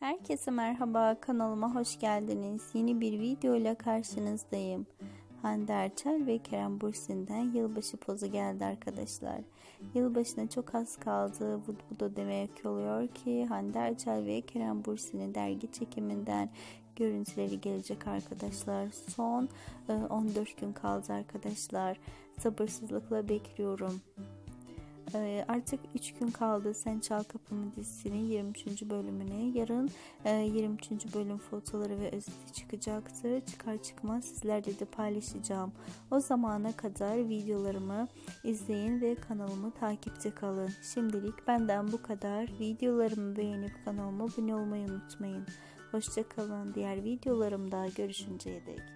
Herkese merhaba kanalıma hoş geldiniz. Yeni bir video ile karşınızdayım. Hande Erçel ve Kerem Bürsin'den yılbaşı pozu geldi arkadaşlar. Yılbaşına çok az kaldı. Bu, bu da demek oluyor ki Hande Erçel ve Kerem Bürsin'in dergi çekiminden görüntüleri gelecek arkadaşlar. Son e, 14 gün kaldı arkadaşlar. Sabırsızlıkla bekliyorum. Ee, artık 3 gün kaldı Sen Çal Kapımı dizisinin 23. bölümüne. Yarın e, 23. bölüm fotoları ve özeti çıkacaktır. Çıkar çıkmaz sizlerle de paylaşacağım. O zamana kadar videolarımı izleyin ve kanalımı takipte kalın. Şimdilik benden bu kadar. Videolarımı beğenip kanalıma abone olmayı unutmayın. Hoşçakalın. Diğer videolarımda görüşünceye dek.